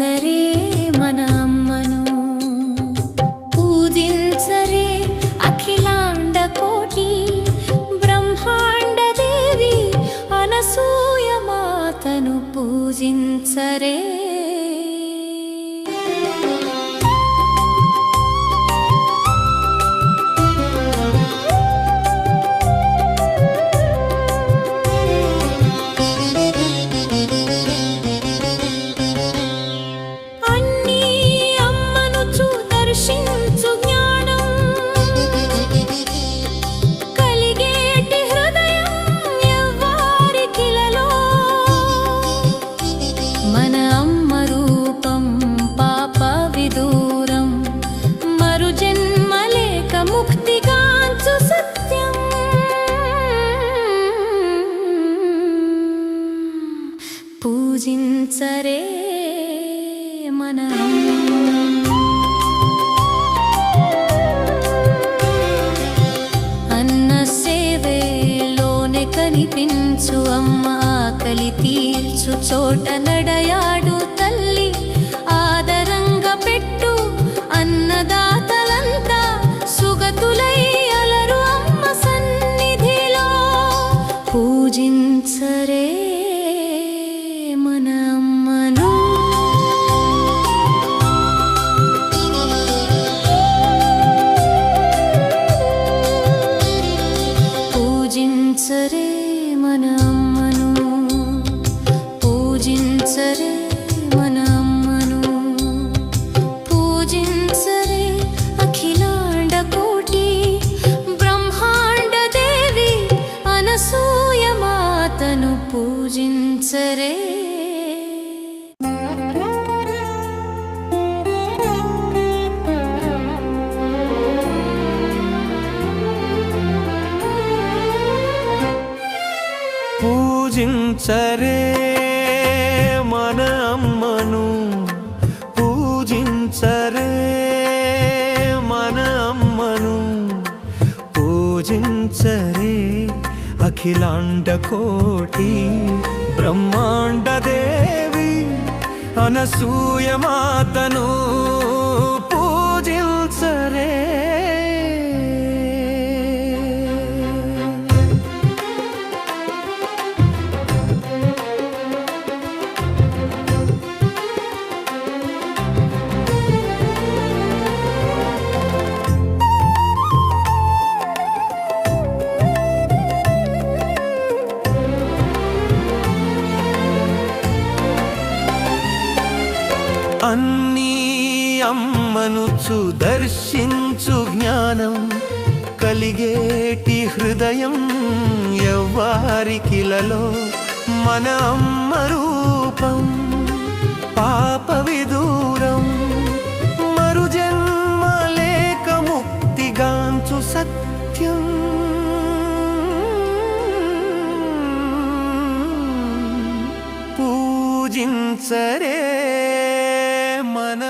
సరే మన అమ్మను పూజించరే అఖిలాండ కోటి బ్రహ్మాండ దేవి అనసూయ మాతను పూజించరే. మన అమ్మ రూపం పాప విదూరం. మరు జన్మలేక ముక్తిగాంచు సత్యం. పూజించరే మన అన్న సేవేలోనే కనిపించు అమ్మ ఆకలి చోట నడయాడు పూజించరే మన అమ్మను పూజించరే అఖిలాండ కోటి. బ్రహ్మాండ దేవి అనసూయ మాతను పూజించరే. పూజించరే सरे అమ్మను పూజించరే అఖిలాండ కోటి బ్రహ్మాండ దేవి అనసూయ మాతను పూజించరే. అన్నీ అమ్మను దర్శించు జ్ఞానం కలిగేటి హృదయం ఎవ్వారికిలలో మన అమ్మ రూపం పాప విదూరం మరు జన్మ లేక ముక్తిగాంచు సత్యం. పూజించరే ಮನ